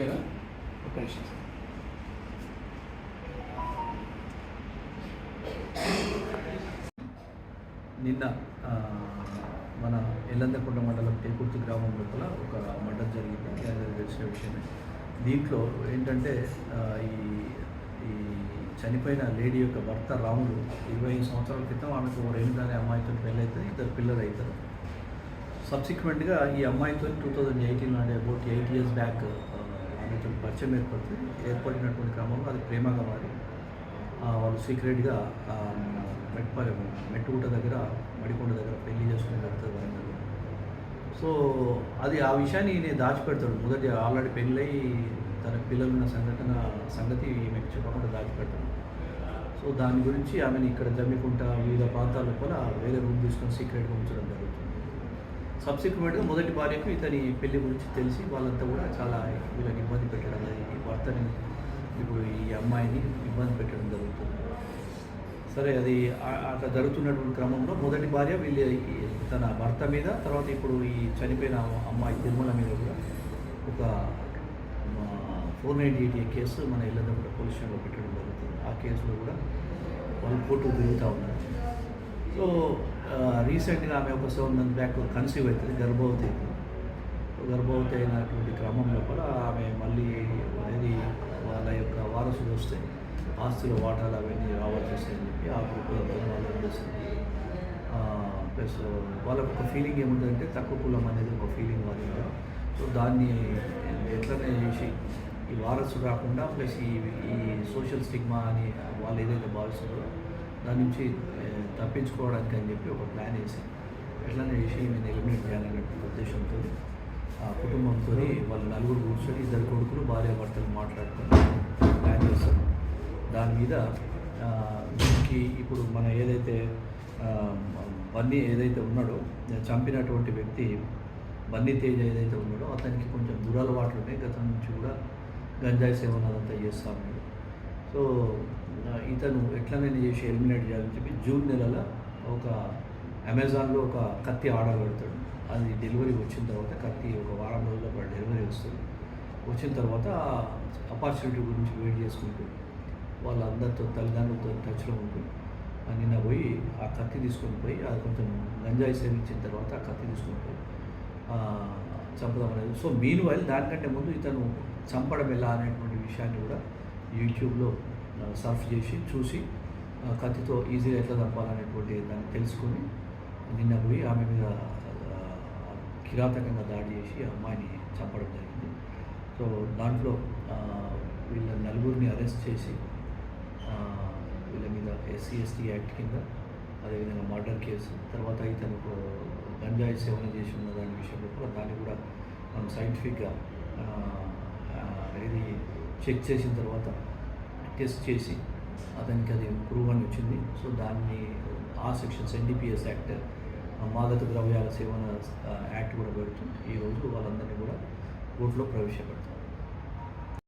ఒక నిమిషం సార్. నిన్న మన ఎల్లందకొండ మండలం టేకుర్తి గ్రామం లోపల ఒక మర్డర్ జరిగింది. అందరికీ తెలిసిన విషయమే. దీంట్లో ఏంటంటే ఈ ఈ చనిపోయిన లేడీ యొక్క భర్త రాముడు ఇరవై ఐదు సంవత్సరాల క్రితం ఆమెకు రేణుగా అనే అమ్మాయితో పెళ్ళి అవుతుంది ఇద్దరు పిల్లలు అవుతారు సబ్సిక్వెంట్గా ఈ అమ్మాయితో టూ థౌజండ్ ఎయిటీన్ అంటే అబౌట్ ఎయిట్ ఇయర్స్ బ్యాక్ కొంచెం పరిచయం ఏర్పడుతుంది ఏర్పడినటువంటి క్రమంలో అది ప్రేమగా మారి వాళ్ళు సీక్రెట్గా మెట్పల్లి మెట్టుగుట దగ్గర మడికొండ దగ్గర పెళ్ళి చేసుకునే జరుగుతుంది వరంగల్ సో అది ఆ విషయాన్ని నేను దాచిపెడతాడు. మొదటి ఆల్రెడీ పెళ్ళై తన పిల్లలున్న సంఘటన సంగతి ఈమెకు చెప్పకుండా దాచిపెడతాడు. సో దాని గురించి ఆమెను ఇక్కడ జమ్మికుంట వివిధ ప్రాంతాల లోపల వేరే రూమ్ తీసుకొని సీక్రెట్గా ఉంచడం జరుగుతుంది. సబ్సిక్వెంట్గా మొదటి భార్యకు ఇతని పెళ్ళి గురించి తెలిసి వాళ్ళంతా కూడా చాలా వీళ్ళని ఇబ్బంది పెట్టడం అది భర్తని ఇప్పుడు ఈ అమ్మాయిని ఇబ్బంది పెట్టడం జరుగుతుంది. సరే అది అక్కడ అట్లా జరుగుతున్నటువంటి క్రమంలో మొదటి భార్య వీళ్ళ తన భర్త మీద తర్వాత ఇప్పుడు ఈ చనిపోయిన అమ్మాయి తిరుమల మీద కూడా ఒక ఫోర్ నైంటీ ఎయిట్ కేసు మన ఇళ్ళంతా కూడా పోలీస్ స్టేషన్లో పెట్టడం జరుగుతుంది. ఆ కేసులో కూడా వాళ్ళు కోర్టు తిరుగుతూ ఉన్నారు. సో రీసెంట్గా ఆమె ఒక సెవెన్ మంత్ బ్యాక్ కన్సీవ్ అవుతుంది గర్భవతి గర్భవతి అయినటువంటి క్రమంలో కూడా ఆమె మళ్ళీ అనేది వాళ్ళ యొక్క వారసులు వస్తే ఆస్తుల వాటాలు అవన్నీ రావాల్సి వస్తాయని చెప్పి ఆ కుటుంబం వాళ్ళు చేస్తుంది ప్లస్ వాళ్ళకు ఒక ఫీలింగ్ ఏముందంటే తక్కువ కులం అనేది ఒక ఫీలింగ్ వాళ్ళ సో దాన్ని ఎట్లనే చేసి ఈ వారసు రాకుండా ప్లస్ ఈ ఈ సోషల్ స్టిగ్మా అని వాళ్ళు ఏదైతే భావిస్తారో దాని నుంచి తప్పించుకోవడానికి అని చెప్పి ఒక ప్లాన్ వేసి ఎట్లనే చేసి నేను ఎలిమినేట్ చేయాలనే ఉద్దేశంతో ఆ కుటుంబంతో వాళ్ళు నలుగురు కూర్చొని ఇద్దరు కొడుకులు భార్య భర్తలు మాట్లాడుకుని ప్లాన్ చేస్తారు దాని మీద దీనికి ఇప్పుడు మన ఏదైతే బన్నీ ఏదైతే ఉన్నాడో చంపినటువంటి వ్యక్తి బన్నీ తేజ్ ఏదైతే ఉన్నాడో అతనికి కొంచెం దురలవాట్లు ఉన్నాయి గతం నుంచి కూడా గంజాయి సేవన అదంతా చేస్తా ఉన్నాడు. సో ఇతను ఎట్లనైనా చేసి ఎలిమినేట్ చేయాలని చెప్పి జూన్ నెలలో ఒక అమెజాన్లో ఒక కత్తి ఆర్డర్ పెడతాడు. అది డెలివరీ వచ్చిన తర్వాత కత్తి ఒక వారం రోజుల్లో డెలివరీ వస్తుంది. వచ్చిన తర్వాత ఆపర్చునిటీ గురించి వెయిట్ చేసుకుంటూ వాళ్ళందరితో తల్లిదండ్రులతో టచ్లో ఉంటూ నిన్న పోయి ఆ కత్తి తీసుకొని పోయి అది కొంచెం గంజాయి సేవించిన తర్వాత ఆ కత్తి తీసుకొని పోయి చంపడం అనేది. సో మీన్ వైల్ దానికంటే ముందు ఇతను చంపడం ఎలా అనేటువంటి విషయాన్ని కూడా యూట్యూబ్లో సర్ఫ్ చేసి చూసి కత్తితో ఈజీగా ఎట్లా చంపాలనేటువంటి దాన్ని తెలుసుకొని నిన్న పోయి ఆమె మీద కిరాతకంగా దాడి చేసి ఆ అమ్మాయిని చంపడం జరిగింది. సో దాంట్లో వీళ్ళ నలుగురిని అరెస్ట్ చేసి వీళ్ళ మీద ఎస్సీ ఎస్టీ యాక్ట్ కింద అదేవిధంగా మర్డర్ కేసు తర్వాత ఇతను గంజాయి సేవన చేసి ఉన్న దాని విషయంలో కూడా దాన్ని కూడా మనం సైంటిఫిక్గా ఆ, ఇది చెక్ చేసిన తర్వాత టెస్ట్ చేసి అతనికి అది ప్రూవ్ అని వచ్చింది. సో దాన్ని ఆ సెక్షన్స్ ఎన్డీపీఎస్ యాక్ట్ మాదక ద్రవ్యాల సేవన యాక్ట్ కూడా పెడుతుంది. ఈరోజు వాళ్ళందరినీ కూడా కోర్టులో ప్రవేశపెడతాం